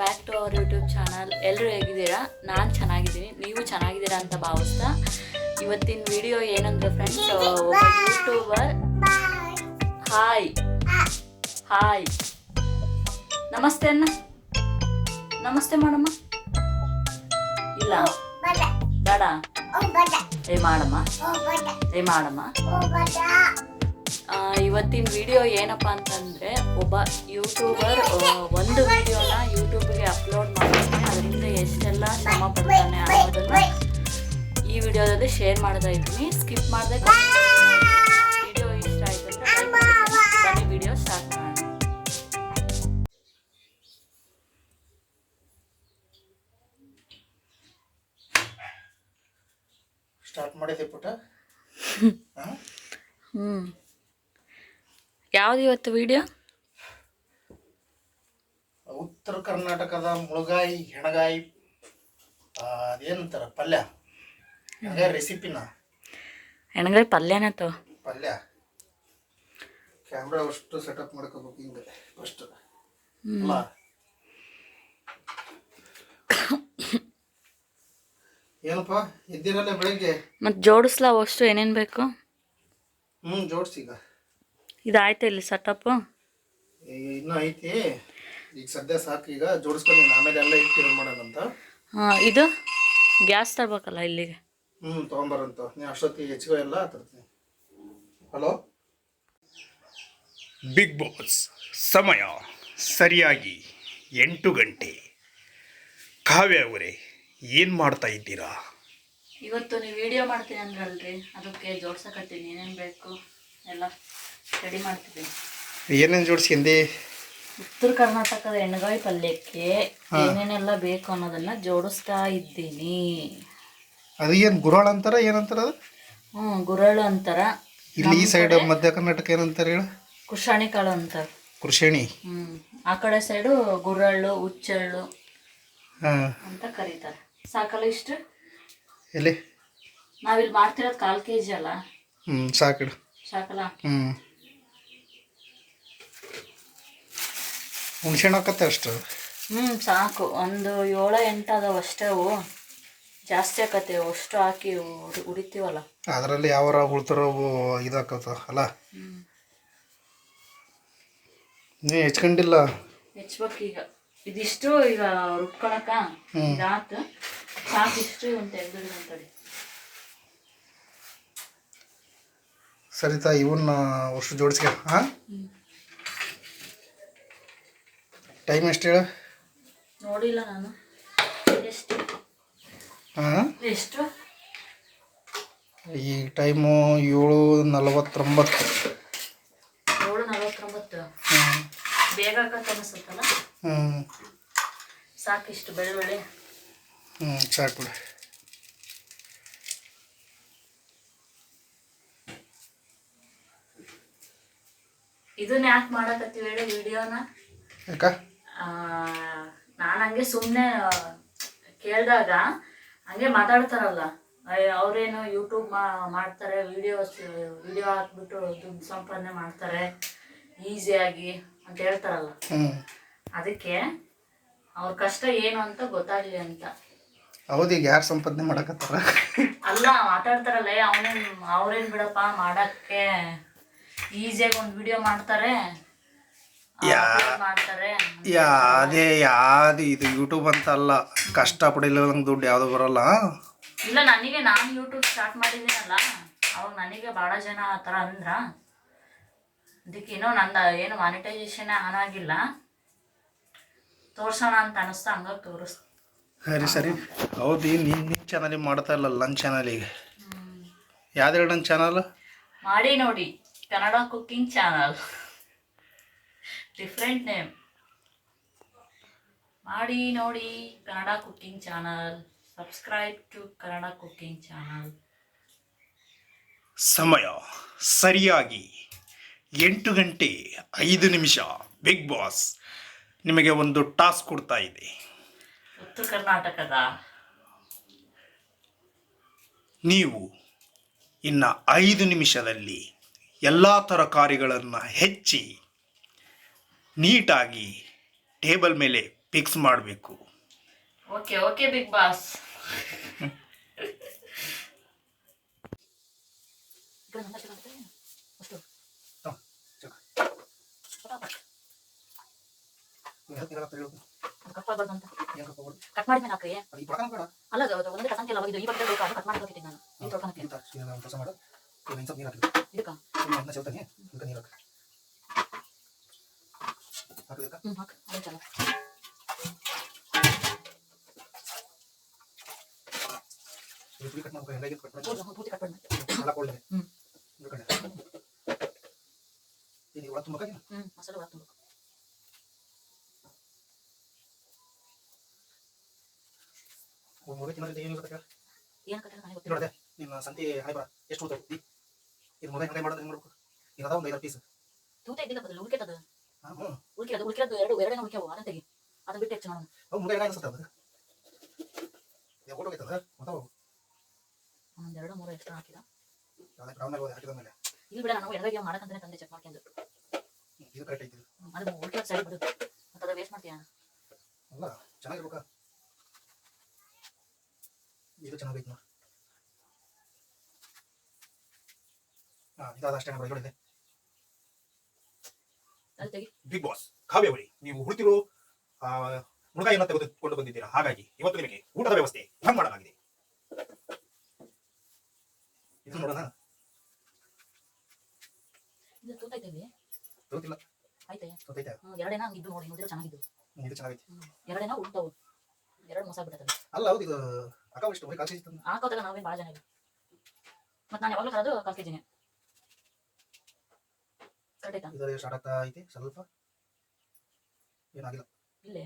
Back to our YouTube channel ಎಲ್ಲರೂ ಹೇಗಿದ್ದೀರಾ? ನಾನು ಚೆನ್ನಾಗಿದ್ದೀನಿ. ನೀವು ಚೆನ್ನಾಗಿದ್ದೀರಾ ಅಂತ ಭಾವಿಸ್ತಾ ಇವತ್ತಿನ ವಿಡಿಯೋ ಏನಂದ್ರೆ ಫ್ರೆಂಡ್ಸ್ ಒಬ್ಬ ಯೂಟ್ಯೂಬರ್ ಹಾಯ್ ಹಾಯ್ ನಮಸ್ತೆ ಅಣ್ಣ. ನಮಸ್ತೆ ಮಾಡಮ್ಮ. ಇಲ್ಲ. ಬೇಡ. ಏ ಮಾಡಮ್ಮ. ಏ ಮಾಡಮ್ಮ. ಇವತ್ತಿನ ವಿಡಿಯೋ ಏನಪ್ಪ ಅಂತಂದ್ರೆ ಒಬ್ಬ ಯೂಟ್ಯೂಬರ್ ಒಂದು ವಿಡಿಯೋನ ಯೂಟ್ಯೂಬ್ಗೆ ಅಪ್ಲೋಡ್ ಮಾಡ್ತಾನೆ. ಅದರಿಂದ ಎಷ್ಟೆಲ್ಲ ಶ್ರಮ ಪಡ್ತಾನೆ ಅನ್ನೋದನ್ನ ಈ ವಿಡಿಯೋದಲ್ಲಿ ಶೇರ್ ಮಾಡ್ತಾ ಇದ್ದೀನಿ. ಸ್ಕಿಪ್ ಮಾಡದೆ ವಿಡಿಯೋ ಇಷ್ಟ ಆಯ್ತು. ಬನ್ನಿ ವಿಡಿಯೋ ಸ್ಟಾರ್ಟ್ ಮಾಡೋಣ. ಸ್ಟಾರ್ಟ್ ಮಾಡಿದೆ ಪುಟ? ಹ್ಞೂ ಯಾವ್ದು ಇವತ್ತು ವಿಡಿಯೋ ಉತ್ತರ ಕರ್ನಾಟಕದ ಮುಳುಗಾಯಿ ಹೆಣಗಾಯಿ ಅದೇನಂತಾರ ಪಲ್ಯ? ಹೆಣಗಾಯಿ ರೆಸಿಪಿನ ಹೆಣಗಾಯಿ ಪಲ್ಯನ ತೋ. ಪಲ್ಯ. ಕ್ಯಾಮ್ರಾ ಅಷ್ಟು ಸೆಟಪ್ ಮಾಡ್ಕೋಬೇಕು ಹಿಂಗೆ ಫಸ್ಟ್ ಅಲ್ಲ? ಏನಪ್ಪ ಇದ್ದೀರಲ್ಲ ಬೆಳಗ್ಗೆ? ಮತ್ತೆ ಜೋಡಿಸ್ಲಾ ಅಷ್ಟು ಏನೇನು ಬೇಕು? ಹ್ಞೂ ಜೋಡ್ಸೀಗ ಇದಾಯ್ತು ಇಲ್ಲಿ ಸೆಟಪ್ ಇನ್ನೂ ಐತಿ. ಈಗ ಸದ್ಯ ಸಾಕು. ಈಗ ಜೋಡಿಸ್ಕೊಂಡು ಆಮೇಲೆ ಎಲ್ಲ ಇಟ್ಟು ಇದು ಮಾಡೋಣಂತ ಹಾಂ ಇದು ಗ್ಯಾಸ್ ತರ್ಬೇಕಲ್ಲ ಇಲ್ಲಿಗೆ? ಹ್ಞೂ ತೊಗೊಂಬರಂತ. ನೀವು ಅಷ್ಟೊತ್ತಿಗೆ ಹೆಚ್ಚಿಗೆ ಎಲ್ಲ ತರ್ತೀನಿ. ಹಲೋ ಬಿಗ್ ಬಾಸ್ ಸಮಯ ಸರಿಯಾಗಿ ಎಂಟು ಗಂಟೆ. ಕಾವ್ಯ ಅವರೇ ಏನು ಮಾಡ್ತಾ ಇದ್ದೀರಾ? ಇವತ್ತು ನೀವು ವಿಡಿಯೋ ಮಾಡ್ತೀನಿ ಅಂದ್ರಲ್ರಿ. ಅದಕ್ಕೆ ಜೋಡ್ಸಕತ್ತೀನಿ. ಏನೇನು ಬೇಕು? ಎಲ್ಲ. ರೆಡಿ ಮಾಡ್ತಿದ್ದೀನಿ. ಏನೇನು ಜೋಡಿಸ್ಕೊಂಡಿ ಉತ್ತರ ಕರ್ನಾಟಕದ ಎಣ್ಣೆಗಾಯಿ ಪಲ್ಯಕ್ಕೆ ಏನೇನೆಲ್ಲ ಬೇಕು ಅನ್ನೋದನ್ನ ಜೋಡಿಸ್ತಾ ಇದ್ದೀನಿ. ಅದು ಏನು ಗುರಾಳ ಅಂತಾರ ಏನಂತಾರ ಅದು? ಹ್ಞೂ ಗುರಳು ಅಂತಾರ. ಇಲ್ಲಿ ಈ ಸೈಡ್ ಮಧ್ಯ ಕರ್ನಾಟಕ ಏನಂತಾರೆ ಹೇಳು? ಕುಶಾಣಿ ಕಾಳು ಅಂತಾರ ಕೃಷಿಣಿ ಹ್ಞೂ ಆ ಕಡೆ ಸೈಡು ಗುರಳ್ಳು ಉಚ್ಚಳ್ಳು ಹಾಂ. ಅಂತ ಕರೀತಾರೆ. ಸಾಕಲ್ಲ ಇಷ್ಟು? ಎಲ್ಲಿ? ನಾವಿಲ್ಲಿ ಮಾಡ್ತಿರೋದು ಕಾಲು ಕೆ ಜಿ ಅಲ್ಲ ಹ್ಞೂ ಸಾಕಿಡು ಸಾಕಲ್ಲ? ಹ್ಞೂ ಹುಣ್ಸೆಹಣ್ಣು ಹಾಕತ್ತೆ ಅಷ್ಟು? ಹ್ಞೂ ಸಾಕು. ಒಂದು ಏಳು ಎಂಟು ಅದಾವ ಅಷ್ಟೇ ಅವು. ಜಾಸ್ತಿ ಆಕತ್ತೆ ಅವು. ಅಷ್ಟು ಹಾಕಿ ಉರಿ- ಉರಿತೀವಲ್ಲ ಅದರಲ್ಲಿ ಯಾವಾರ ಉಳ್ತಾರೋ ಅವು ಇದಾಕತ್ತ ಅಲ್ಲ? ನೀ ಹೆಚ್ಕೊಂಡಿಲ್ಲ? ಹೆಚ್ಬೇಕು ಈಗ ಇದಿಷ್ಟು ಈಗ ರುಬ್ಕೊಳಕ? ಹ್ಮ್. ಇದಾತು. ಸಾಕು ಇಷ್ಟು ಒಂದು ತೆಗೆದು ಅಂತಡಿ ಸರಿತಾ ಇವನ್ನ ಅಷ್ಟು ಜೋಡಿಸ್ಕ ಹಾಂ ಟೈಮ್ ಎಷ್ಟು ಹೇಳು? ನೋಡಿಲ್ಲ ನಾನು. ಎಷ್ಟು? ಹಾಂ? ಎಷ್ಟು? ಈ ಟೈಮು ಏಳು ನಲವತ್ತೊಂಬತ್ತು. ಏಳು ನಲವತ್ತೊಂಬತ್ತು. ಬೇಗ ಆಕತ್ತೆ ಅನಿಸುತ್ತಲ್ಲ? ಹ್ಞೂ. ಸಾಕಿಷ್ಟು ಬೆಳೆ ಹ್ಞೂ ಸಾಕು ಬಿಡು. ಇದನ್ನ ಯಾಕೆ ಮಾಡಕತ್ತೀವಿ ಹೇಳಿ ವಿಡಿಯೋನ? ಯಾಕ? ನಾನು ಹಂಗೆ ಸುಮ್ಮನೆ ಕೇಳಿದಾಗ ಹಂಗೆ ಮಾತಾಡ್ತಾರಲ್ಲ. ಅವರೇನು ಯೂಟ್ಯೂಬ್ ಮಾ ಮಾಡ್ತಾರೆ ವಿಡಿಯೋಸ್ ವಿಡಿಯೋ ಹಾಕ್ಬಿಟ್ಟು ದುಡ್ಡು ಸಂಪಾದನೆ ಮಾಡ್ತಾರೆ ಈಸಿಯಾಗಿ ಅಂತ ಹೇಳ್ತಾರಲ್ಲ. ಅದಕ್ಕೆ ಅವ್ರ ಕಷ್ಟ ಏನು ಅಂತ ಗೊತ್ತಾಗ್ಲಿ ಅಂತ. ಹೌದು ಈಗ ಯಾರು ಸಂಪಾದನೆ ಮಾಡಕತ್ತಾರ? ಅಲ್ಲ ಮಾತಾಡ್ತಾರಲ್ಲ ಅವನೇನ್ ಅವ್ರೇನು ಬಿಡಪ್ಪ ಮಾಡಕ್ಕೆ ಈಸಿಯಾಗಿ ಒಂದು ವಿಡಿಯೋ ಮಾಡ್ತಾರೆ. Upload ಮಾಡ್ತಾರೆ ಯಾವ್ದೇ ಯಾವ್ದು ಇದು ಯೂಟ್ಯೂಬ್ ಅಂತ ಅಲ್ಲ. ನಂಗೆ ದುಡ್ಡು ಯಾವುದು ಬರಲ್ಲ. ಇಲ್ಲ ನನಗೆ ನಾನು ಯೂಟ್ಯೂಬ್ ಸ್ಟಾರ್ಟ್ ಮಾಡಿದ್ದೀನಲ್ಲ ಅವಾಗ ನನಗೆ ಭಾಳ ಜನ ಆ ಥರ ಅಂದ್ರ. ಅದಕ್ಕೆ ಏನೋ ನಂದು ಏನು ಮಾನಿಟೈಸೇಷನ್ ಆನ್ ಆಗಿಲ್ಲ. ತೋರ್ಸೋಣ ಅಂತ ಅನಿಸ್ತಾ ಹಂಗಾಗಿ ತೋರಿಸ್ ಸರಿ ಸರಿ. ಹೌದು ನಿನ್ನ ನಿನ್ನ ಚಾನಲಿಗೆ ಮಾಡ್ತಾ ಇಲ್ಲ ನನ್ನ ಚಾನಲಿಗೆ ಯಾವ್ದು ಹೇಳಿ ನನ್ನ ಚಾನಲ್ ಮಾಡಿ ನೋಡಿ Kannada cooking channel different name ಮಾಡಿ ನೋಡಿ Kannada cooking channel subscribe to Kannada cooking channel ಸಮಯ ಸರಿಯಾಗಿ ಎಂಟು ಗಂಟೆ ಐದು ನಿಮಿಷ. ಬಿಗ್ ಬಾಸ್ ನಿಮಗೆ ಒಂದು ಟಾಸ್ಕ್ ಕೊಡ್ತಾ ಇದೆ. ಉತ್ತರ ಕರ್ನಾಟಕದ. ನೀವು ಇನ್ನು ಐದು ನಿಮಿಷದಲ್ಲಿ ಎಲ್ಲ ತರಕಾರಿಗಳನ್ನು ಹೆಚ್ಚಿ ನೀಟಾಗಿ ಟೇಬಲ್ ಮೇಲೆ ಫಿಕ್ಸ್ ಮಾಡಬೇಕು. Okay okay big boss. Cut ಮಾಡಿದ್ಮೇಲೆ ಹಾಕ್ರಿ ಅಲ್ಲ ಒಂದೇ ಅವಾಗ ಇದು ಈ ಬಗ್ಗೆ ಬೇಕು ಅದು ಕಟ್ ಮಾಡಿ ಹೋಗಿದ್ದೀನಿ ನಾನು ಇದಕ್ಕ ಹ್ಮ್ ಹಾಕ್ ಅದೇ ಚಲೋ ಪೂರ್ತಿ ಹ್ಮ್, ಪೂರ್ತಿ ಕಟ್ ಮಾಡಿ ಹ್ಮ್. ಹ್ಮ್ ಮಸಾಲೆ ಒಳಗೆ ತುಂಬ ಏನು ಕಟ್ಟ ನನಗೆ ಗೊತ್ತಿಲ್ಲ ನೋಡದೆ ನಿಮ್ಮ ಸಂತಿ ಹಣೆ ಬರ ಎಷ್ಟು ಇದು ಮೊದಲ ಹಣೆ ಮಾಡೋದು ಹೆಂಗೆ ಮಾಡ್ಬೇಕು ಅದಾವ ಒಂದು ಐದಾರು ಪೀಸ್ ತೂತ ಇದ್ದಿಲ್ಲ ಬದಲು ಹ್ಞೂ ಉಳ್ಕಿರೋದು ಉಳ್ಕಿರೋದು ಎರಡು ಎರಡೇನೋ ಉಳ್ಕ್ಯಾವು ಅದನ್ನ ತೆಗಿ. ಅದನ್ನ ಬಿಟ್ಟು ಹೆಚ್ಚು ನೋಡೋಣ. ಅವು ಮುಂದೆ ಒಂದ್ ಎರಡು ಮೂರು ಎಷ್ಟು ಹಾಕಿದ. ಯಾವ್ದು ಬ್ರೌನ್ ಮೇಲೆ ಹಾಕಿದ ಮೇಲೆ. ಇಲ್ಲಿ ಬಿಡ ನಾವು ಎರಡಾಗಿ ಮಾಡಕ್ಕಂತಾನೆ ತಂದೆ ಚೆಕ್ ಮಾಡ್ಕೊಂಡು. ಇದು ಕರೆಕ್ಟ್ ಐತಿ. ಅದು ಉಳ್ಕಿರೋದು ಸೈಡ್ ಬಿಡು. ಮತ್ತೆ ಅದ ವೇಸ್ಟ್ ಮಾಡ್ತೀಯ? ಅಲ್ಲ ಚೆನ್ನಾಗಿರ್ಬೇಕ. ಇದು ಚೆನ್ನಾಗೈತಿ ನೋಡಿ. ಹಾಂ ಇದಾದ ಅಷ್ಟೇ ತೆಗಿ ಬಿಗ್ ಬಾಸ್ ಕಾವ್ಯವರಿ ನೀವು ಹುಡುಕಿರೋ ಮುಳುಗಾಯಿಯನ್ನು ತೆಗೆದುಕೊಂಡು ಬಂದಿದ್ದೀರಾ? ಹಾಗಾಗಿ ಇವತ್ತು ನಿಮಗೆ ಊಟದ ವ್ಯವಸ್ಥೆ ಹಂಗ್ ಮಾಡಲಾಗಿದೆ. ಇದು ನೋಡೋಣ. ಇದು ತೂತ ಐತೆ ಇಲ್ಲಿ ಗೊತ್ತಿಲ್ಲ ಐತೆ ಗೊತ್ತೈತೆ ಹ್ಮ್ ಎರಡೇನ? ಹಂಗಿದ್ದು ನೋಡಿ ಚೆನ್ನಾಗಿದ್ದು. ಇದು ಚೆನ್ನಾಗೈತಿ. ಹ್ಮ್ ಎರಡೇನ? ಉಳ್ತಾವು ಎರಡು ಮೋಸ ಬಿಟ್ಟದ ಅಲ್ಲ ಹೌದು ಇದು ಅಕ್ಕ ಎಷ್ಟು ಬರೀ ಕಾಲ್ಸಿ ತಂದು ಹಾಕೋದಾಗ ನಾವೇನು ಭಾಳ ಜನ ಮತ್ತೆ ನಾನು ಯಾವಾಗಲೂ ಆಯ್ತಾ ಇದರ ಸ್ಟಾರ್ಟ್ ಐತಿ ಸ್ವಲ್ಪ. ಏನಾಗಿಲ್ಲ. ಇಲ್ಲೇ?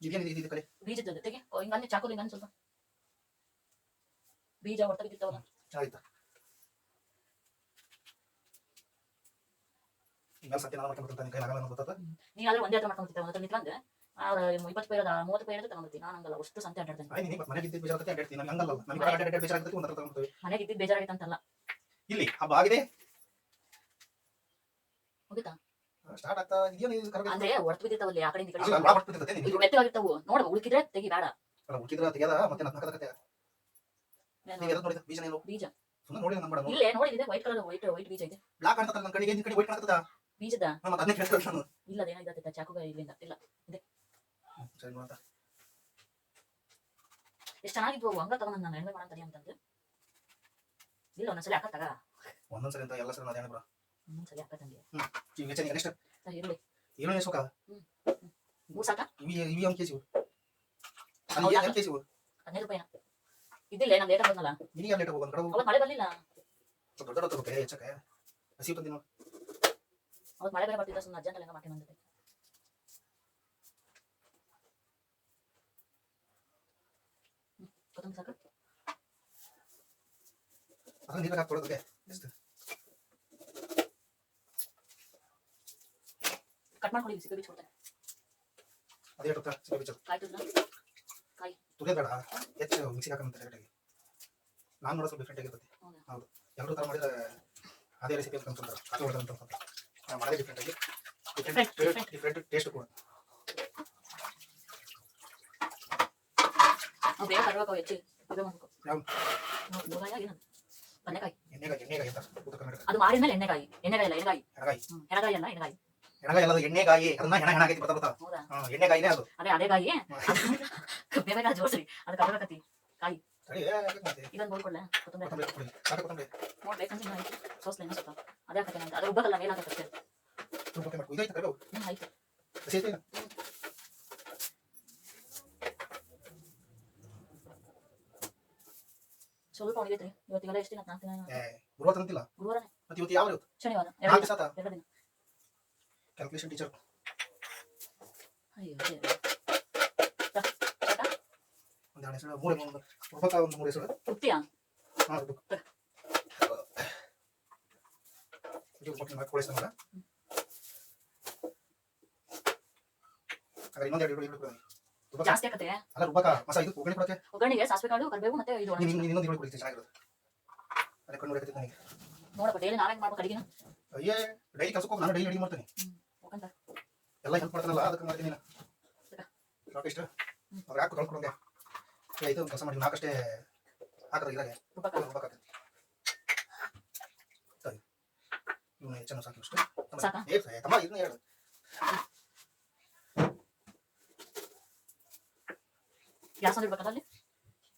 ಇದೇನಿದೆ ಇದು ಕಲೆ ಬೀಜದ ಜೊತೆಗೆ ಹಿಂಗ ಅಲ್ಲಿ ಚಾಕು ಹಿಂಗ ಸ್ವಲ್ಪ. ಬೀಜ ಹೊಟ್ಟೆ ಬಿದ್ದಾವಲ್ಲ ಚೆನ್ನಾಗಿತ್ತ. ಈಗ ಸತ್ಯ ನಾನು ಮಾಡ್ಕೊಂಡು ಕೈ ಆಗಲ್ಲ ಅನ್ನೋದು ಗೊತ್ತಾತ ನೀ ಆದ್ರೆ ಒಂದೇ ಹತ್ರ ಒಂದ್ ಹತ್ರ ನಿಂತ್ಕೊಂಡು ಅವ್ರ ಇಪ್ಪತ್ತು ಪೇರದ ಮೂವತ್ತು ಪೇರದ ತಗೊಂಡ್ಬಿಡ್ತೀನಿ ನಾನು ಹಂಗಲ್ಲ ಅಷ್ಟು ಸಂತೆ ಅಡ್ಡಾಡ್ತೇನೆ. ಆಯ್ತು ನೀನು ಮನೆಗೆ ಇದ್ದಿದ್ದು ಬೇಜಾರಾಗುತ್ತೆ ಅಡ್ಡಾಡ್ತೀನಿ. ನನಗೆ ಹಂಗಲ್ಲ. ನನಗೆ ಅಡ್ಡಾಡಿ ಬೇಜಾರಾಗುತ್ತೆ ಒಂದು ಹತ್ರ ತಗೊಂಡ್ಬಿಡ್ತೀವಿ ಮನೆಗೆ ಇದ್ದಿದ್ದು ಬೇಜಾರಾಗೈತೆ ಅಂತಲ್ಲ ಇಲ್ಲಿ ಹಬ್ಬ ಆಗಿದೆ ಮುಗಿತಾ? ಸ್ಟಾರ್ಟ್ ಆಗ್ತಾ ಇದೆಯೋ ಇದು ಕರೆಕ್ಟ್ ಅಂದ್ರೆ ಹೊರತು ಬಿದ್ದಿರ್ತಾವಲ್ಲಿ ಆ ಕಡೆ ಈ ಕಡೆ ಅಲ್ಲ ಭಾಳ ಬಿಡ್ತೈತೆ ಇದು ನೋಡ ಉಳ್ಕಿದ್ರೆ ತೆಗಿ ಬೇಡ. ಅಲ್ಲ ಉಳ್ಕಿದ್ರ ತೆಗೆದ ಮತ್ತೆ ನನ್ನ ಕತೆ ನೀವು ಎದ್ದು ನೋಡಿದ ಬೀಜ ಏನು ಬೀಜ. ಸುಮ್ಮನೆ ನೋಡಿ ನಮ್ಮ ಇಲ್ಲೇ ನೋಡಿದ್ರೆ ವೈಟ್ ಕಲರ್ ವೈಟ್ ವೈಟ್ ಬೀಜ ಇದೆ. ಬ್ಲಾಕ್ ಅಂತ ನನ್ನ ಕಡೆಗೆ ಈ ಕಡೆ ವೈಟ್ ಕಾಣ್ತದ? ಬೀಜದ? ಅದನ್ನೇ ನಾನು. ಇಲ್ಲ ಅದೇನೋ ಇದಾಗ್ತೈತೆ ಚಾಕುಗ ಇಲ್ಲಿಂದ. ಇಲ್ಲ ಹ್ಮ್, ಸರಿ ನೋಡ ಎಷ್ಟು ಚೆನ್ನಾಗಿದ್ವು ಅವು? ಹಂಗ ತಗೊಂಡ್ ನಾನು ಎಣ್ಣೆ ಮಾಡಂತ ಇಲ್ಲ ಒಂದೊಂದ್ಸಲಿ ಹಾಕ ತಗ. ಒಂದೊಂದ್ಸರಿ ಅಂತ ಎಲ್ಲ ಸರಿ ನಾನು ಹೇಳಿ ಒಂದೊಂದ್ಸಲಿ ಹಾಕ ತಂದೆ ಈಗ ಹೆಚ್ಚಿನ ನೆಕ್ಸ್ಟ್ ಸರಿ ಇರ್ಲಿ ಏನು ಎಸ್ಬೇಕ ಮೂರ್ ಸಾಕ ಇವಿ ಇವಿ ಒಂದು ಕೆಜಿ ಅಲ್ಲಿ? ಏನು ಕೆಜಿ ಹದಿನೈದು ರೂಪಾಯಿನ ಇದ್ದಿಲ್ಲ ನಾನು ಲೇಟ್ ಬಂದಲ್ಲ ನಿನಗೆ ಲೇಟ್ ಹೋಗೋದು ಕಡೆ ಅವತ್ತು ಮಳೆ ಬರ್ಲಿಲ್ಲ ದೊಡ್ಡ ದೊಡ್ಡ ತಗೋಕೆ ಹೆಚ್ಚಕ್ಕೆ ಹಸಿ ತಂದಿ ನೋಡಿ ಅವತ್ತು ಮಳೆ ಬೇರೆ ಬರ್ತಿದ್ದ ಸುಮ್ಮನೆ ಅರ್ಜೆಂಟ್ ಎಲ್ಲ ಮಾಡ್ಕೊಂಡು ಬಂದಿದ್ದೆ ಹ್ಮ್, ಕೊತ್ತಂಬರಿ ಸಾಕು ಅದನ್ನ ನೀರಾಗ ಹಾಕೊಡೋದಕ್ಕೆ ಎಷ್ಟು ಕಟ್ ಮಾಡ್ಕೊಳ್ಳಿ ಸಿಕ್ಕ ಕೊಡ್ತೇನೆ ಅದೇ ಇರುತ್ತೆ ಸಿಕ್ಕ ಕಾಯಿ ತುರ್ದ ತುರಿಯೋದು ಬೇಡ ಹೆಚ್ಚು ಮಿಕ್ಸಿಗೆ ಹಾಕಂತ ಕರೆಕ್ಟಾಗಿ ನಾನು ನೋಡೋ ಸ್ವಲ್ಪ ಡಿಫ್ರೆಂಟ್ ಆಗಿರ್ತದೆ ಹೌದಾ? ಎಲ್ಲರೂ ಥರ ಮಾಡಿದ್ರೆ ಅದೇ ರೆಸಿಪಿ ಅಂತ ಹೊಡೆದ ಅಂತ ಮಾಡೋದೇ ಡಿಫ್ರೆಂಟ್ ಆಗಿ. ಡಿಫ್ರೆಂಟ್ ಡಿಫ್ರೆಂಟ್ ಟೇಸ್ಟ್ ಕೂಡ. ಬೇಗ ಕರ್ಬೇಕು ಹೆಚ್ಚು ಇದು ಏನು ಬದನೆಕಾಯಿ ಎಣ್ಣೆಗಾಯಿ ಎಣ್ಣೆಗಾಯಿ ಅಂತ ಅದು ಮಾಡಿದ್ಮೇಲೆ ಎಣ್ಣೆಕಾಯಿ ಎಣ್ಣೆಕಾಯಿ ಅಲ್ಲ ಎಣ್ಣೆಕಾಯಿ ಎಣ್ಣೆಗಾಯಿ ಹ್ಮ್, ಹೆಣಗಾಯಿ ಅಲ್ಲ ಎಣ್ಣೆಕಾಯಿ ಅದನ್ನ ಹೆಣ ಹೆಣ ಆಗೈತಿ ಬರ್ತಾ ಬರ್ತಾ ಹೌದಾ? ಹಾಂ ಎಣ್ಣೆಗಾಯಿನೇ ಅದು. ಅದೇ ಅದೇಗಾಯಿ ಬೇಗ ಜೋಡ್ಸ್ರಿ ಅದು ಕರ್ಬೇಕತ್ತಿ ಸರಿ ಯಾಕೆ ಮತ್ತೆ? ಇದೊಂದು ಬೋಲ್ಕೊಳ್ಳೆ ಕೊತ್ತಂಬರಿ ಕೊತ್ತಂಬರಿ ಕೊಡಿ ಸಾಕು ಕೊತ್ತಂಬರಿ. ನೋಡ್ಬೇಕಂತ ಇನ್ನೂ ಐತಿ ಸೋಸ್ಲ ಇನ್ನೂ ಸ್ವಲ್ಪ. ಅದೇ ಇದೈತೆ ಆಯ್ತು ಹಸಿ ಐತೆ ಸ್ವಲ್ಪ ಇವತ್ತಿಗೆಲ್ಲ ಎಷ್ಟು ಏ ಗುರುವಾರ ಮತ್ತೆ ಇವತ್ತು ಯಾವ ಶನಿವಾರ. ಎರಡು ದಿನ. ಕ್ಯಾಲ್ಕುಲೇಷನ್ ಟೀಚರ್ ಅಯ್ಯೋ? ಒಂದು ಎರಡು ಹೆಸರು ಮೂರು ಒಂದು ರೂಪಾಯಿ ಒಂದು ಮೂರು ಹೆಸರು. ತೃಪ್ತಿಯಾ ಹಾಂ ರೂಪಾಯಿ ಇದು ಕೊಟ್ಟು ಮಾಡಿ ಕೊಡಿಸ್ತಾನಲ್ಲ ಹಾಗಾದ್ರೆ ಇನ್ನೊಂದು ಎರಡು ಈರುಳ್ಳಿ ಕೊಡಿ ಜಾಸ್ತಿ ಆಗತ್ತೆ ಅಲ್ಲ ರೂಪಾಯಿ ಮಸ ಇದು ಒಗ್ಗರಣೆ ಕೊಡಕ್ಕೆ ಒಗ್ಗರಣೆಗೆ ಸಾಸಿವೆ ಕಾಳು ಕರಿಬೇವು ಮತ್ತೆ ಇದು ಇನ್ನೊಂದು ಚೆನ್ನಾಗಿರೋದು ಅದೇ ಕಣ್ಣು ಹೊಡಿತೈತೆ ನನಗೆ. ನೋಡಪ್ಪ ಡೈಲಿ ನಾಳೆ ಮಾಡ್ಬೇಕು ಅಡಿಗೆನ. ಅಯ್ಯೇ ಡೈಲಿ ಕೆಲಸಕ್ಕೆ ಹೋಗಿ ನಾನು ಡೈಲಿ ಅಡಿಗೆ ಮಾಡ್ತೀನಿ. ಹೋಗಂತ. ಎಲ್ಲ ಹೆಲ್ಪ್ ಮಾಡ್ತಾನಲ್ಲ ಅದಕ್ಕೆ ಮಾಡ್ತೀನಿ ನಾನು. ರೊಕ್ಕ ಇಷ್ಟು ಅವ್ರು ಯಾಕೆ ಕಳ್ಕೊಂಡೆ ಇದು ಕೆಲಸ ಮಾಡಿ ನಾಲ್ಕಷ್ಟೇ ಹಾಕೋದು ಇದ್ರಾಗೆ. ಹೋಗ್ಬೇಕಾಗ್ತದೆ ಇವನು ಹೆಚ್ಚನ್ನು ಸಾಕು ಇಷ್ಟು ಸಾಕಾ? ಏ ಸೇ, ತಮ್ಮ ಇದನ್ನ ಹೇಳು. ಗ್ಯಾಸ್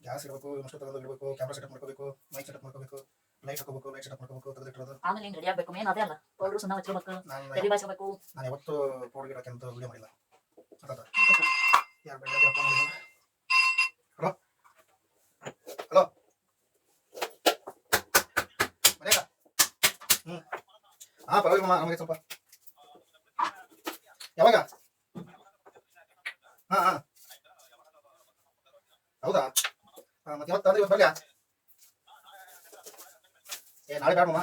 ಗ್ಯಾಸ್ ಇಡಬೇಕು ಮಸ್ಟು ತಗೊಂಡು ಇಡಬೇಕು ಕ್ಯಾಮ್ರಾ ಸೆಟಪ್ ಮಾಡ್ಕೋಬೇಕು ಮೈಕ್ ಸೆಟಪ್ ಮಾಡ್ಕೋಬೇಕು. ಲೈಟ್ ಹಾಕೋಬೇಕು ಲೈಟ್ ಸೆಟಪ್ ಮಾಡ್ಕೋಬೇಕು ತೆಗೆದಿಟ್ಟಿರೋದು ಆಮೇಲೆ ಹಿಂಗೆ ರೆಡಿ ಆಗ್ಬೇಕು. ಮೇನ್ ಅದೇ ಅಲ್ಲ. ಪೌಡ್ರು ಸುಣ್ಣ ಹಚ್ಕೋಬೇಕು ನಾನು ತಲೆ ಬಾಚ್ಕೋಬೇಕು ನಾನು ಯಾವತ್ತೂ ಪೌಡರ್ ಗಿಡಕ್ಕೆ ವಿಡಿಯೋ ಮಾಡಿಲ್ಲ. ಅದಾದ ಯಾರು ಬೇಡ ಅಪ್ಪ ಮಾಡಿಲ್ಲ ಹಲೋ ಹಲೋ ಮನೆಯಲ್ಲ ಹ್ಞೂ ಹಾಂ ಪರವಾಗಿಲ್ಲ ನಮಗೆ ಸ್ವಲ್ಪ ಯಾವಾಗ? ಹಾಂ ಹಾಂ. ಹೌದಾ? ಮತ್ತೆ ಯಾವತ್ತು ಅಂದ್ರೆ ಇವತ್ತು ಬರ್ಲಿ? ಏ ನಾಳೆ ಬೇಡ ಮಾಮ.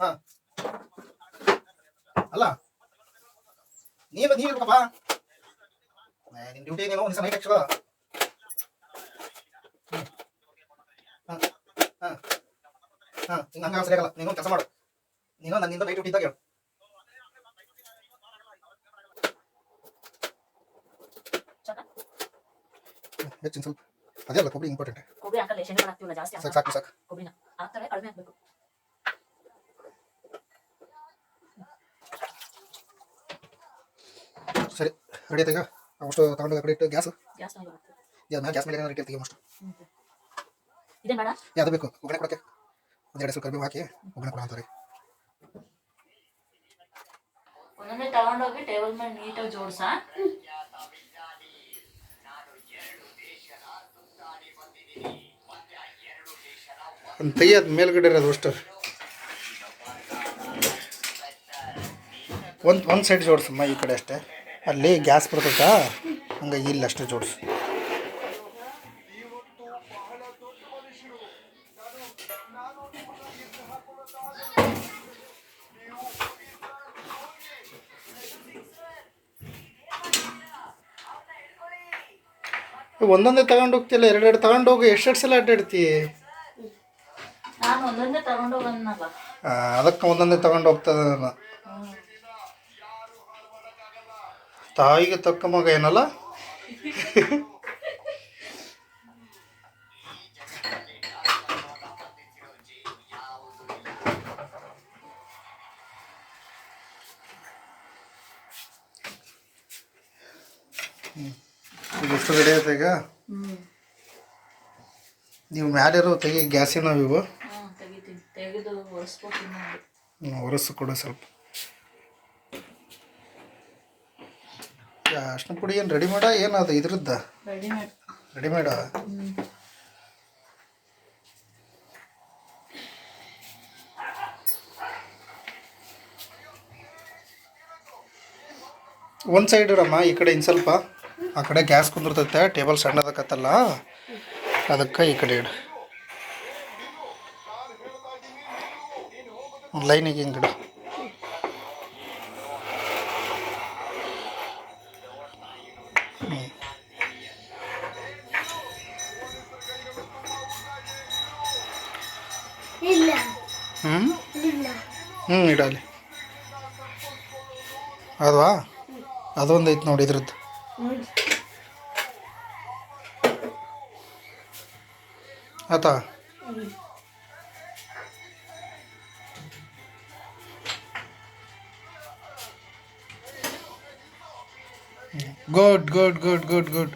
ಹಾಂ. ಅಲ್ಲ ನೀವ ನೀವ್ ಇರ್ಬೇಕಪ್ಪ. ನಿನ್ ಡ್ಯೂಟಿ ನೀನು ಒಂದ್ಸಲ ನೈಟ್ ಹಾ ಹಾ ಹಿಂಗ ಹಂಗ ಸರಿಯಾಗಲ್ಲ ನೀನು ಕೆಲಸ ಮಾಡು. ನೀನು ನನ್ನಿಂದ ನೈಟ್ ಡ್ಯೂಟಿ ಇದ್ದಾಗ ಹೇಳು. ಹೆಚ್ಚಿನ ಸ್ವಲ್ಪ. ಅದೇ ಅಲ್ಲ ಕೊಬ್ಬರಿ ಇಂಪಾರ್ಟೆಂಟ್ ಕೊಬ್ಬರಿ ಹಾಕಲ್ಲ ಶೇಂಗಾ ಹಾಕ್ತಿವಲ್ಲ ಜಾಸ್ತಿ ಸಾಕು ಸಾಕು ಸಾಕು ಕೊಬ್ಬರಿನ ಹಾಕ್ತಾರೆ ಕಡಿಮೆ ಹಾಕ್ಬೇಕು ಸರಿ ರೆಡಿ ಆಯ್ತಾ ಈಗ ಅವಷ್ಟು ತಗೊಂಡು ಆ ಕಡೆ ಇಟ್ಟು ಗ್ಯಾಸ್ ಗ್ಯಾಸ್ ಮೇಲೆ ಹಾಕ್ತೀವಿ ಮೇಲೆ ಗ್ಯಾಸ್ ಮೇಲೆ ಏನಾರು ಇಟ್ಟಿರ್ತೀವಿ ಅಷ್ಟು ಇದೇ ಬೇಡ ಯಾವ್ದು ಬೇಕು ಒಗ್ಗರಣೆ ಕೊಡಕ್ಕೆ ಒಂದೆರಡು ಹೆಸರು ಕರಿಬೇವು ಹಾಕಿ ಒಗ್ಗರಣೆ ಕೊಡ ಅಂತಾರೆ ಒಂದೊಂದೇ ತಗೊಂಡೋಗಿ ಟೇಬಲ್ ಮೇಲೆ ನೀಟಾಗಿ ಜೋಡ್ಸ ತೆಗಿಯೋದು ಮೇಲ್ಗಡೆ ಇರೋದು ಅಷ್ಟು. ಒಂದು ಒಂದು ಸೈಡ್ ಜೋಡಿಸಮ್ಮ ಈ ಕಡೆ ಅಷ್ಟೇ. ಅಲ್ಲಿ ಗ್ಯಾಸ್ ಬರ್ತೈತಾ? ಹಂಗಾಗಿ ಇಲ್ಲಿ ಅಷ್ಟೇ ಜೋಡಿಸು. ಒಂದೊಂದೇ ತಗೊಂಡು ಹೋಗ್ತಿಲ್ಲ ಎರಡೆರಡು ತಗೊಂಡು ಹೋಗಿ ಎಷ್ಟೆರಡು ಸಲ ಅಡ್ಡಾಡ್ತಿ? ಅದಕ್ಕೆ ಒಂದೊಂದೇ ತಗೊಂಡು ಹೋಗ್ತದೆ ನಾನು ತಾಯಿಗೆ ತಕ್ಕ ಮಗ ಏನಲ್ಲ? ಎಷ್ಟು ಆಯ್ತು ಈಗ? ನೀವು ಮ್ಯಾಲಿರೋ ತೆಗಿ ಗ್ಯಾಸಿನ ಇವು. ಒರೆಸು ಕೂಡ ಸ್ವಲ್ಪ. ಅರ್ಶಿನ ಪುಡಿ ಏನು ರೆಡಿ ಮಾಡ? ಏನು ಅದು ಇದ್ರದ್ದ? ರೆಡಿಮೇಡ ಹ್ಞೂ ಒಂದು ಸೈಡ್ ಇಡಮ್ಮ ಈ ಕಡೆ ಇನ್ನು ಸ್ವಲ್ಪ. ಆ ಕಡೆ ಗ್ಯಾಸ್ ಕುಂದಿರ್ತೈತೆ ಟೇಬಲ್ ಸಣ್ಣದಕ್ಕತ್ತಲ್ಲ ಅದಕ್ಕೆ ಈ ಕಡೆ ಇಡು. ಲೈನಿಗೆ ಹಿಂಗಿಡು ಹ್ಞೂ ಹ್ಞೂ ಹ್ಞೂ ಇಡಲಿ ಅದವಾ? ಅದೊಂದು ಐತೆ ನೋಡಿ ಇದ್ರದ್ದು. ಆತಾ? Good good good good good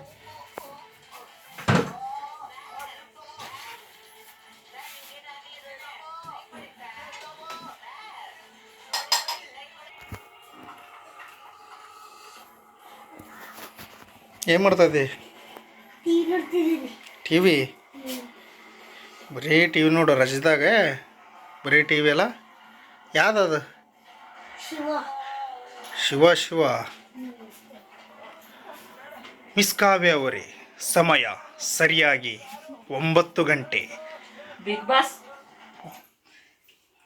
ಏನು ಮಾಡ್ತಾ ಇದ್ದಿ? ಟಿ ವಿ ಬರೀ ಟಿ ವಿ ನೋಡು, ರಜದಾಗ. ಬರೀ ಟಿ ವಿ ಅಲ್ಲ? ಯಾವ್ದದು ಶಿವ. ಶಿವ ಮಿಸ್ ಕಾವ್ಯ ಅವರೇ ಸಮಯ ಸರಿಯಾಗಿ ಒಂಬತ್ತು ಗಂಟೆ. Big boss.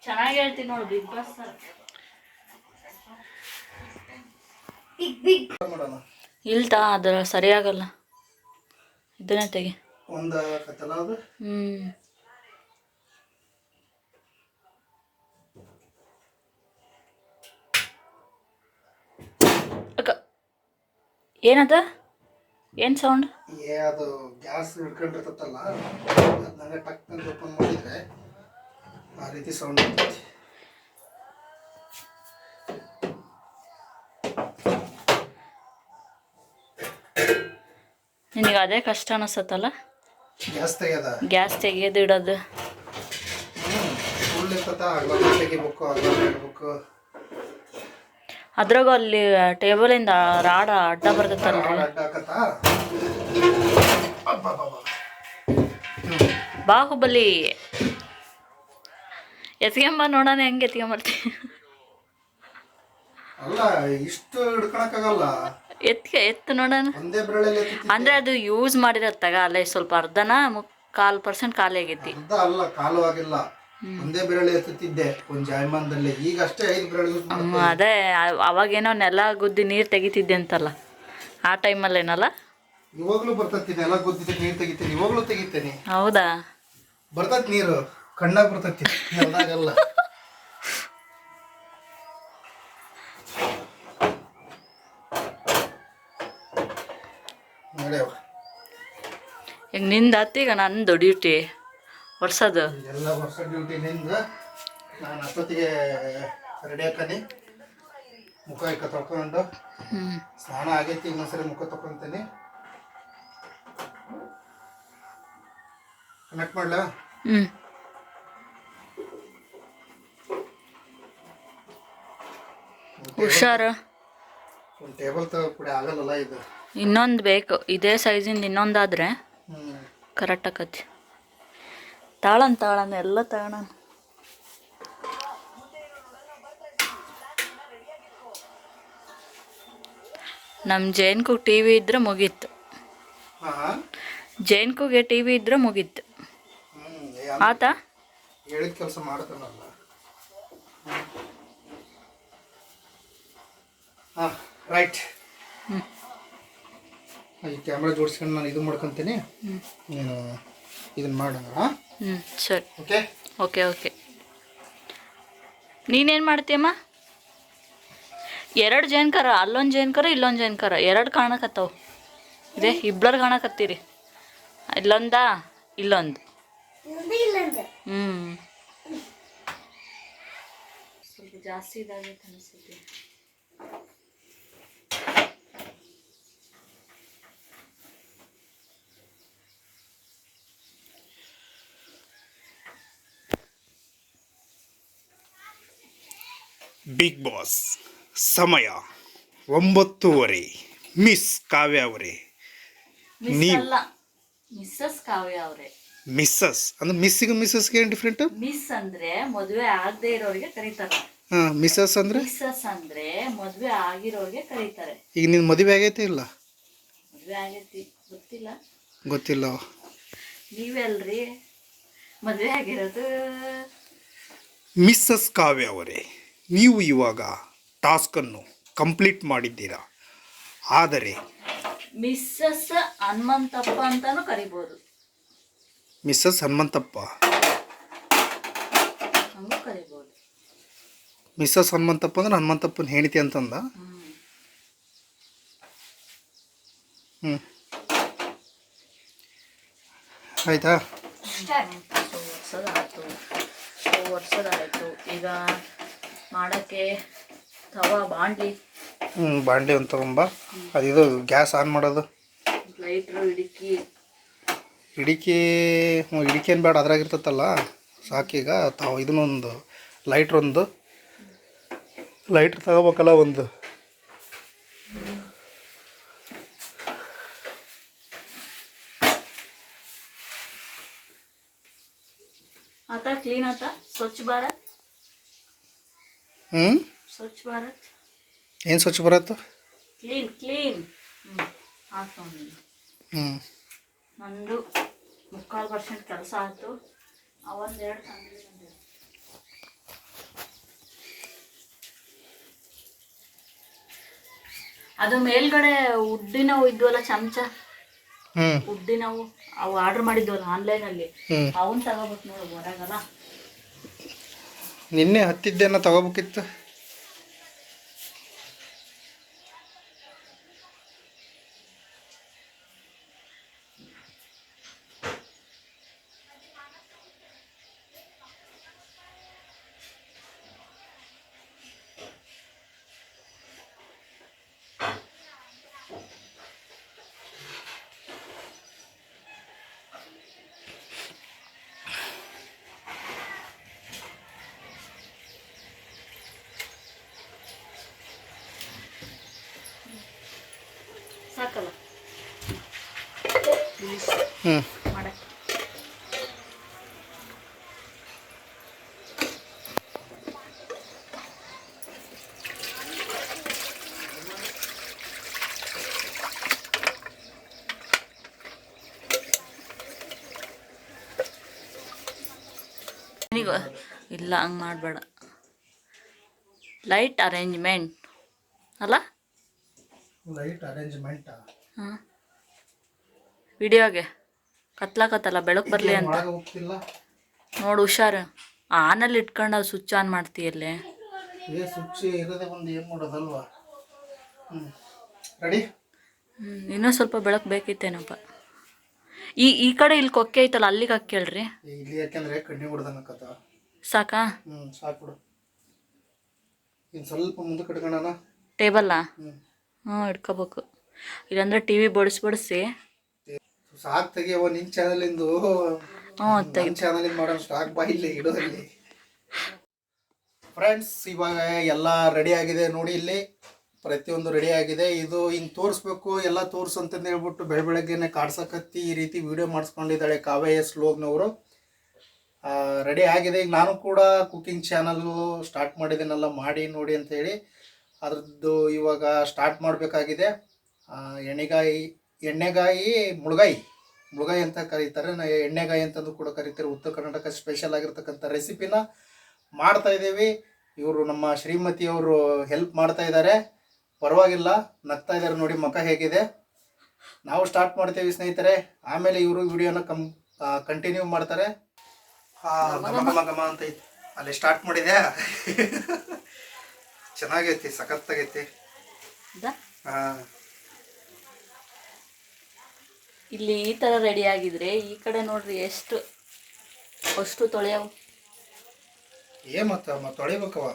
ಚೆನ್ನಾಗಿ ಹೇಳ್ತೀನಿ ನೋಡಿ ಬಿಗ್ ಬಾಸ್ ಇಲ್ತಾ? ಅದು ಸರಿಯಾಗಲ್ಲ. ಇದನ್ನ ತೆಗಿ. ಒಂದು ಹ್ಞೂ ಅಕ್ಕ ಏನದ? ಏನು ಸೌಂಡ್ ಏ ಅದು ಗ್ಯಾಸ್ ಹಿಡ್ಕೊಂಡಿರ್ತಲ್ಲ ಅದನ್ನ ಟಕ್ ಅಂತ ಓಪನ್ ಮಾಡಿದ್ರೆ ಆ ರೀತಿ ಸೌಂಡ್ ಬರ್ತೈತಿ ನಿನಗೆ ಅದೇ ಕಷ್ಟ ಅನಿಸತ್ತಲ್ಲ? ಗ್ಯಾಸ್ ತೆಗ್ಯದ? ಗ್ಯಾಸ್ ತೆಗಿಯೋದು ಇಡೋದು. ಫುಲ್ ಇರ್ತತ ಅಗ್ಲ ತೆಗಿಬೇಕು ಅಗ್ಲ ಇಡ್ಬೇಕು ಅದ್ರಾಗ ಅಲ್ಲಿ ಟೇಬಲಿಂದ ರಾಡ ಅಡ್ಡ ಬರ್ತೈತಲ್ರಿ. ಬಾಹುಬಲಿ. ಎತ್ಕೊಂಬ ನೋಡೋಣ ಹೆಂಗೆ ಎತ್ಕೊಂಬರ್ತೀವಿ ಎತ್ಕೆ ಎತ್ತು ನೋಡೋಣ. ಅಂದ್ರೆ ಅದು ಯೂಸ್ ಮಾಡಿರತ್ತಾಗ ಅಲ್ಲೇ ಸ್ವಲ್ಪ ಅರ್ಧನ ಕಾಲ್ ಪರ್ಸೆಂಟ್ ಖಾಲಿ ಆಗೈತಿ. ಅಲ್ಲ ಕಾಲು ಆಗಿಲ್ಲ. ಒಂದೇ ಬೆರಳು ಎತ್ತುತ್ತಿದ್ದೆ. ಒಂದ್ ಜಾಯಮಾನದಲ್ಲಿ. ಈಗ ಅಷ್ಟೇ ಐದು ಬೆರಳು ಯೂಸ್ ಹ್ಮ್, ಅದೇ ಆ- ಅವಾಗೇನೋ ನೆಲ ಗುದ್ದಿ ನೀರು ತೆಗಿತಿದ್ದೆ ಅಂತಲ್ಲ. ಆ ಟೈಮಲ್ಲೇನಲ್ಲ? ಇವಾಗ್ಲೂ ಬರ್ತೈತಿ ನೆಲ ಗುದ್ದಿ ನೀರು ತೆಗಿತೀನಿ. ಇವಾಗ್ಲೂ ತೆಗಿತೇನೆ. ಹೌದಾ? ಬರ್ತೈತಿ ನೀರು. ಕಣ್ಣಾಗ ಬರ್ತೈತಿ. ನೆಲದಾಗಲ್ಲ. ನಡೆಯವ ಈಗ ನಿಂದ ಈಗ ನಂದು ಡ್ಯೂಟಿ ವರ್ಷದು ಎಲ್ಲ ವರ್ಷ ಡ್ಯೂಟಿನಿಂದ ನಾನು ಅಷ್ಟೊತ್ತಿಗೆ ರೆಡಿ ಹಾಕನಿ ಮುಖ ಇಕ್ಕ ತೊಳ್ಕೊಂಡು. ಸ್ನಾನ ಆಗೈತಿ ಇನ್ನೊಂದ್ಸರಿ ಮುಖ ತೊಗೊಂತೀನಿ ಕನೆಕ್ಟ್ ಮಾಡ್ಲ? ಹ್ಮ್. ಹುಷಾರು. ಒಂದು ಟೇಬಲ್ ಕೂಡ ಆಗಲ್ಲಲ್ಲ ಇದು. ಇನ್ನೊಂದು ಬೇಕು. ಇದೇ ಸೈಜಿಂದ ಇನ್ನೊಂದಾದ್ರೆ ಹ್ಞೂ ಕರೆಕ್ಟ್ ಆಕತಿ ತಾಳನ್ ತಾಳನ್ ಎಲ್ಲ ತಗೋಣ ನಮ್ಮ ಜೈನ್ಕು ಟಿ ವಿ ಇದ್ರೆ ಮುಗೀತು. ಜೈನ್ಕುಗೆ ಟಿ ವಿ ಇದ್ರೆ ಮುಗೀತು. ಆತ? ಹೇಳಿದ ಕೆಲಸ ಮಾಡ್ತಾನಲ್ಲ. ಹಾಂ ರೈಟ್. ಈ ಕ್ಯಾಮ್ರಾ ಜೋಡಿಸ್ಕೊಂಡು ನಾನು ಇದು ಮಾಡ್ಕೊತೀನಿ. ನೀನು ಇದನ್ನು ಮಾಡೋಣ? ಹ್ಞೂ ಸರಿ. ಓಕೆ ಓಕೆ ಓಕೆ ನೀನೇನು ಮಾಡ್ತೀಯಮ್ಮ ಎರಡು ಜೇನ್ಕರ ಅಲ್ಲೊಂದು ಜೇನ್ಕರ ಇಲ್ಲೊಂದು ಜೇನ್ಕರ ಎರಡು ಕಾಣಕತ್ತವು. ಇದೇ ಇಬ್ಬರು ಕಾಣಕತ್ತೀರಿ. ಇಲ್ಲೊಂದಾ? ಇಲ್ಲೊಂದು. ಹ್ಞೂ ಸ್ವಲ್ಪ ಜಾಸ್ತಿ ಇದಾಗುತ್ತೆ ಅನಿಸುತ್ತೆ. ಬಿಗ್ ಬಾಸ್ ಸಮಯ ಒಂಬತ್ತೂವರೆ. ಮಿಸ್ ಕಾವ್ಯ ಅವರೇ. ನೀವು- ಮಿಸ್ಸಸ್ ಕಾವ್ಯ ಅವರೇ. ಮಿಸ್ಸಸ್ ಅಂದ್ರೆ ಮಿಸ್ಸಿಗೆ ಮಿಸ್ಸಸ್ಗೆ ಏನು ಡಿಫ್ರೆಂಟ್ ಮಿಸ್ ಅಂದ್ರೆ ಮದುವೆ ಆಗದೆ ಇರೋರಿಗೆ ಕರೀತಾರೆ. ಹಾಂ ಮಿಸ್ಸಸ್ ಅಂದರೆ? ಮಿಸ್ಸಸ್ ಅಂದ್ರೆ ಮದುವೆ ಆಗಿರೋರಿಗೆ ಕರೀತಾರೆ. ಈಗ ನಿನ್ನ ಮದುವೆ ಆಗೈತೆ ಇಲ್ಲ? ಮದುವೆ ಆಗೈತಿ ಗೊತ್ತಿಲ್ಲ. ಗೊತ್ತಿಲ್ಲ. ನೀವೆಲ್ರಿ ಅಲ್ರಿ ಮದುವೆ ಆಗಿರೋದು? ಮಿಸ್ಸಸ್ ಕಾವ್ಯ ಅವರೇ. ನೀವು ಇವಾಗ ಟಾಸ್ಕನ್ನು ಕಂಪ್ಲೀಟ್ ಮಾಡಿದ್ದೀರಾ? ಆದರೆ ಮಿಸ್ಸಸ್ ಹನುಮಂತಪ್ಪ ಅಂತಾನು ಕರಿಬೋದು. ಮಿಸ್ಸಸ್ ಹನುಮಂತಪ್ಪ? ಹಂಗೂ ಕರಿಬೋದು. ಮಿಸ್ಸಸ್ ಹನುಮಂತಪ್ಪ ಅಂದ್ರೆ ಹನುಮಂತಪ್ಪನ ಹೆಂಡತಿ ಅಂತಂದ? ಹ್ಮ್. ಹ್ಞೂ ಆಯ್ತಾ? ವರ್ಷದಾಯ್ತು ವರ್ಷದಾಯ್ತು ಈಗ ಮಾಡಕ್ಕೆ ತವಾ ಬಾಂಡ್ಲಿ. ಹ್ಞೂ ಬಾಂಡ್ಲಿ ಒಂದು ತಗೊಂಬ ಅದಿದು ಗ್ಯಾಸ್ ಆನ್ ಮಾಡೋದು. ಲೈಟ್ರು ಇಡಕಿ. ಇಡಿಕೆ ಹ್ಞೂ ಇಡಿಕೇನು ಬೇಡ ಅದ್ರಾಗ ಇರ್ತೈತಲ್ಲ ಸಾಕೀಗ ತಾವು ಇದನ್ನೊಂದು ಲೈಟ್ರ್ ಒಂದು. ಲೈಟ್ರ್ ತಗೋಬೇಕಲ್ಲ ಒಂದು. ಆತ ಕ್ಲೀನ್ ಆತ ಸ್ವಚ್ಛ ಭಾರತ್. ಹ್ಞೂ ಸ್ವಚ್ಛ ಭಾರತ್. ಏನು ಸ್ವಚ್ಛ ಭಾರತ್? Clean clean. ಹ್ಞೂ ನಂದು ಮುಕ್ಕಾಲು ಪರ್ಸೆಂಟ್ ಕೆಲಸ ಆಯಿತು. ಅವೊಂದೆರಡು ಅದು ಮೇಲ್ಗಡೆ ಉಡ್ಡಿನವು ಇದ್ವಲ್ಲ ಚಮಚ? ಉಡ್ಡಿನವು ಅವು ಆರ್ಡರ್ ಮಾಡಿದ್ವಲ್ಲ ಆನ್ಲೈನಲ್ಲಿ ಅಲ್ಲಿ. ಅವನ್ ತಗೋಬೇಕು ನೋಡು ಹೊರಗಲ್ಲ. ನಿನ್ನೆ ಹತ್ತಿದ್ದೇನ ತಗೋಬೇಕಿತ್ತು. ಹ್ಞೂ ಮಾಡಕ್ಕೆ ನಿನಗೂ ಇಲ್ಲ ಹಂಗೆ ಮಾಡಬೇಡ. ಲೈಟ್ ಅರೇಂಜ್ಮೆಂಟ್ ಅಲ್ಲ? ಲೈಟ್ ಅರೇಂಜ್ಮೆಂಟ್ ಹಾಂ. ವಿಡಿಯೋಗೆ. ಕತ್ಲಾಕತ್ತಲ್ಲ ಬೆಳಕು ಬರಲಿ ಅಂತ. ನೋಡು ಹುಷಾರು. ಆನಲ್ಲಿ ಇಟ್ಕೊಂಡು ಅದು ಸ್ವಿಚ್ ಆನ್ ಮಾಡ್ತೀಯಲ್ಲಿ ಇನ್ನೂ ಸ್ವಲ್ಪ ಬೆಳಕು ಬೇಕಿತ್ತೇನಪ್ಪ. ಈ ಈ ಕಡೆ ಇಲ್ಲಿ ಕೊಕ್ಕೆ ಐತಲ್ಲ ಅಲ್ಲಿಗೆ ಹಾಕಿ ಹೊಡ್ದನಕತ್ತ ಸಾಕಾ? ಸ್ವಲ್ಪ ಟೇಬಲ್ಲಾ ಹ್ಞೂ ಇಟ್ಕೋಬೇಕು. ಇಲ್ಲಾಂದ್ರೆ ಟಿ ವಿ ಬಡಿಸಿ ಬಡಿಸಿ ಸಾಕ್ ತೆಗಿಯವ ನಿನ್ ಚಾನಲಿಂದು ಇಂದು. ನಿನ್ ಚಾನಲ್ ಇಂದ ಮಾಡೋಣ ಸ್ಟಾಕ್ ಬಾ ಇಲ್ಲಿ ಇಡೋದಲ್ಲಿ ಫ್ರೆಂಡ್ಸ್ ಇವಾಗ ಎಲ್ಲ ರೆಡಿ ಆಗಿದೆ ನೋಡಿ ಇಲ್ಲಿ. ಪ್ರತಿಯೊಂದು ರೆಡಿ ಆಗಿದೆ. ಇದು ಹಿಂಗೆ ತೋರಿಸ್ಬೇಕು ಎಲ್ಲ ತೋರ್ಸು ಅಂತಂದು ಹೇಳ್ಬಿಟ್ಟು ಬೆಳ ಬೆಳಗ್ಗೆನೆ ಕಾಡ್ಸಕತ್ತಿ ಈ ರೀತಿ ವಿಡಿಯೋ ಮಾಡಿಸ್ಕೊಂಡಿದ್ದಾಳೆ ಕಾವ್ಯ ಎಸ್ ಲೋಗ್ನವರು ರೆಡಿ ಆಗಿದೆ. ಈಗ ನಾನು ಕೂಡ ಕುಕ್ಕಿಂಗ್ ಚಾನಲ್ಲು ಸ್ಟಾರ್ಟ್ ಮಾಡಿದ್ದೀನಲ್ಲ ಮಾಡಿ ನೋಡಿ ಅಂತ ಹೇಳಿ. ಅದ್ರದ್ದು ಇವಾಗ ಸ್ಟಾರ್ಟ್ ಮಾಡಬೇಕಾಗಿದೆ. ಎಣ್ಣೆಗಾಯಿ ಎಣ್ಣೆಗಾಯಿ ಮುಳುಗಾಯಿ. ಮುಳುಗಾಯಿ ಅಂತ ಕರೀತಾರೆ. ನಾ ಎಣ್ಣೆಗಾಯಿ ಅಂತಂದು ಕೂಡ ಕರೀತಾರೆ. ಉತ್ತರ ಕರ್ನಾಟಕ ಸ್ಪೆಷಲ್ ಆಗಿರ್ತಕ್ಕಂಥ ರೆಸಿಪಿನ ಮಾಡ್ತಾ ಇದ್ದೀವಿ. ಇವರು ನಮ್ಮ ಶ್ರೀಮತಿಯವರು ಹೆಲ್ಪ್ ಮಾಡ್ತಾ ಇದ್ದಾರೆ. ಪರವಾಗಿಲ್ಲ ನಗ್ತಾ ಇದ್ದಾರೆ ನೋಡಿ ಮುಖ ಹೇಗಿದೆ. ನಾವು ಸ್ಟಾರ್ಟ್ ಮಾಡ್ತೇವೆ ಸ್ನೇಹಿತರೆ. ಆಮೇಲೆ ಇವರು ವಿಡಿಯೋನ ಕಮ್ ಕಂಟಿನ್ಯೂ ಮಾಡ್ತಾರೆ. ಗಮ ಗಮ ಅಂತ ಐತಿ. ಅಲ್ಲಿ ಸ್ಟಾರ್ಟ್ ಮಾಡಿದೆ ಚೆನ್ನಾಗೈತಿ ಸಖತ್ತಾಗೈತಿ. ಹಾಂ ಇಲ್ಲಿ ಈ ಥರ ರೆಡಿ ಆಗಿದ್ರೆ ಈ ಕಡೆ ನೋಡ್ರಿ ಎಷ್ಟು ಅಷ್ಟು ತೊಳೆಯವು. ಏ ಮತ್ತ ಮತ್ತೆ ತೊಳಿಬೇಕವ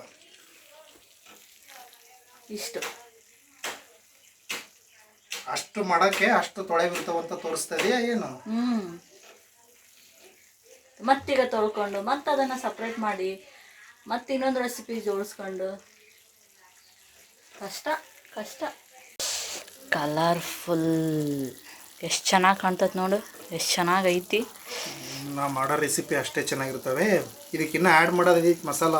ಇಷ್ಟು. ಅಷ್ಟು ಮಾಡಕ್ಕೆ ಅಷ್ಟು ತೊಳೆಬಿರ್ತಾವಂತ ತೋರಿಸ್ತದೆಯಾ ಏನು? ಹ್ಞೂ ಮತ್ತೀಗ ತೊಳ್ಕೊಂಡು ಮತ್ತೆ ಅದನ್ನು ಸಪ್ರೇಟ್ ಮಾಡಿ ಮತ್ತೆ ಇನ್ನೊಂದು ರೆಸಿಪಿ ಜೋಡಿಸ್ಕೊಂಡು. ಕಷ್ಟ ಕಷ್ಟ. ಕಲರ್ಫುಲ್ ಎಷ್ಟು ಚೆನ್ನಾಗಿ ಕಾಣ್ತದೆ ನೋಡು ಎಷ್ಟು ಚೆನ್ನಾಗೈತಿ ನಾ ಮಾಡೋ ರೆಸಿಪಿ ಅಷ್ಟೇ ಚೆನ್ನಾಗಿರ್ತವೆ. ಇದಕ್ಕಿನ್ನ ಆ್ಯಡ್ ಮಾಡೋದು ಮಸಾಲ.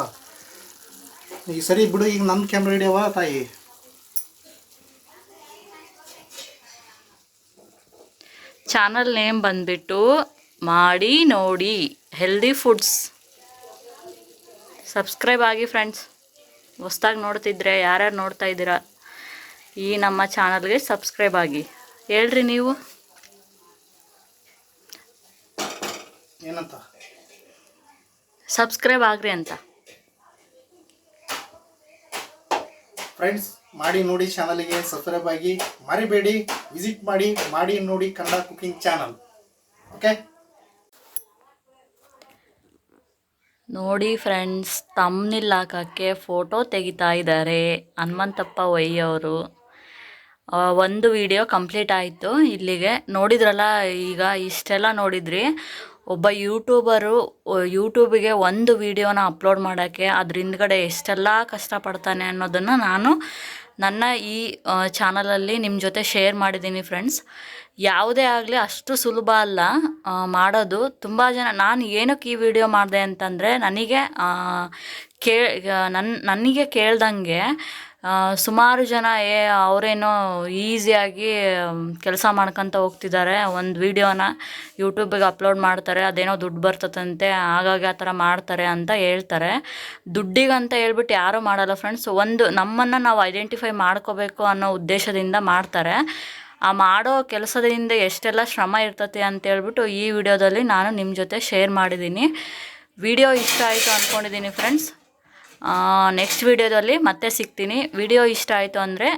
ಈಗ ಸರಿ ಬಿಡು ಈಗ ನನ್ನ ಕ್ಯಾಮ್ರಾ ಹಿಡಿಯವ ತಾಯಿ? ಚಾನಲ್ ನೇಮ್ ಬಂದ್ಬಿಟ್ಟು ಮಾಡಿ ನೋಡಿ. ಹೆಲ್ದಿ ಫುಡ್ಸ್ ಸಬ್ಸ್ಕ್ರೈಬ್ ಆಗಿ ಫ್ರೆಂಡ್ಸ್ ಹೊಸ್ದಾಗಿ ನೋಡ್ತಿದ್ರೆ ಯಾರ್ಯಾರು ನೋಡ್ತಾ ಇದ್ದೀರಾ ಈ ನಮ್ಮ ಚಾನಲ್ಗೆ ಸಬ್ಸ್ಕ್ರೈಬ್ ಆಗಿ. ಹೇಳ್ರಿ ನೀವು. ಏನಂತ? ಸಬ್ಸ್ಕ್ರೈಬ್ ಆಗ್ರಿ ಅಂತ. ಫ್ರೆಂಡ್ಸ್ ಮಾಡಿ ನೋಡಿ ಚಾನಲ್ಗೆ ಸಬ್ಸ್ಕ್ರೈಬ್ ಆಗಿ ಮರಿಬೇಡಿ ವಿಸಿಟ್ ಮಾಡಿ ಮಾಡಿ ನೋಡಿ ಕನ್ನಡ ಕುಕಿಂಗ್ ಚಾನಲ್ ಓಕೆ ನೋಡಿ ಫ್ರೆಂಡ್ಸ್ ತಮ್ಮನಿಲ್ ಹಾಕೋಕ್ಕೆ ಫೋಟೋ ತೆಗಿತಾ ಇದ್ದಾರೆ ಹನುಮಂತಪ್ಪ ವೈ ಅವರು ಆ, ಒಂದು ವಿಡಿಯೋ ಕಂಪ್ಲೀಟ್ ಆಯಿತು ಇಲ್ಲಿಗೆ. ನೋಡಿದ್ರಲ್ಲ, ಈಗ ಇಷ್ಟೆಲ್ಲ ನೋಡಿದ್ರಿ. ಒಬ್ಬ ಯೂಟ್ಯೂಬರು ಯೂಟ್ಯೂಬಿಗೆ ಒಂದು ವಿಡಿಯೋನ ಅಪ್ಲೋಡ್ ಮಾಡೋಕ್ಕೆ, ಅದ್ರ ಹಿಂದ್ಗಡೆ ಎಷ್ಟೆಲ್ಲ ಕಷ್ಟಪಡ್ತಾನೆ ಅನ್ನೋದನ್ನು ನಾನು ನನ್ನ ಈ ಚಾನಲಲ್ಲಿ ನಿಮ್ಮ ಜೊತೆ ಶೇರ್ ಮಾಡಿದ್ದೀನಿ ಫ್ರೆಂಡ್ಸ್ ಯಾವುದೇ ಆಗಲಿ ಅಷ್ಟು ಸುಲಭ ಅಲ್ಲ. ಮಾಡೋದು ತುಂಬ ಜನ, ನಾನು ಏನಕ್ಕೆ ಈ ವಿಡಿಯೋ ಮಾಡಿದೆ ಅಂತಂದರೆ, ನನಗೆ ಕೇ ನನ್ನ ನನಗೆ ಕೇಳ್ದಂಗೆ ಸುಮಾರು ಜನ ಏ, ಅವರೇನೋ ಈಸಿಯಾಗಿ ಕೆಲಸ ಮಾಡ್ಕೊತ ಹೋಗ್ತಿದ್ದಾರೆ. ಒಂದು ವಿಡಿಯೋನ ಯೂಟ್ಯೂಬಿಗೆ ಅಪ್ಲೋಡ್ ಮಾಡ್ತಾರೆ. ಅದೇನೋ ದುಡ್ಡು ಬರ್ತದಂತೆ, ಹಾಗಾಗಿ ಆ ಥರ ಮಾಡ್ತಾರೆ ಅಂತ ಹೇಳ್ತಾರೆ. ದುಡ್ಡಿಗಂತ ಹೇಳ್ಬಿಟ್ಟು ಯಾರೂ ಮಾಡಲ್ಲ ಫ್ರೆಂಡ್ಸ್ ಒಂದು, ನಮ್ಮನ್ನು ನಾವು ಐಡೆಂಟಿಫೈ ಮಾಡ್ಕೋಬೇಕು ಅನ್ನೋ ಉದ್ದೇಶದಿಂದ ಮಾಡ್ತಾರೆ. ಆ ಮಾಡೋ ಕೆಲಸದಿಂದ ಎಷ್ಟೆಲ್ಲ ಶ್ರಮ ಇರ್ತತೆ ಅಂತ ಹೇಳ್ಬಿಟ್ಟು ಈ ವಿಡಿಯೋದಲ್ಲಿ ನಾನು ನಿಮ್ಮ ಜೊತೆ ಶೇರ್ ಮಾಡಿದ್ದೀನಿ. ವಿಡಿಯೋ ಇಷ್ಟ ಆಯಿತು ಅಂದ್ಕೊಂಡಿದ್ದೀನಿ ಫ್ರೆಂಡ್ಸ್ ನೆಕ್ಸ್ಟ್ ವಿಡಿಯೋದಲ್ಲಿ ಮತ್ತೆ ಸಿಗ್ತೀನಿ. ವಿಡಿಯೋ ಇಷ್ಟ ಆಯಿತು ಅಂದರೆ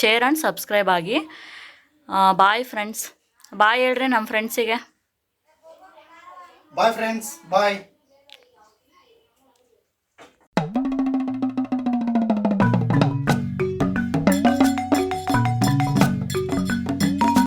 ಶೇರ್ ಆ್ಯಂಡ್ ಸಬ್ಸ್ಕ್ರೈಬ್ ಆಗಿ. ಬಾಯ್ ಫ್ರೆಂಡ್ಸ್ ಬಾಯ್ ಹೇಳ್ರಿ ನಮ್ಮ ಫ್ರೆಂಡ್ಸಿಗೆ ಬಾಯ್ ಫ್ರೆಂಡ್ಸ್ ಬಾಯ್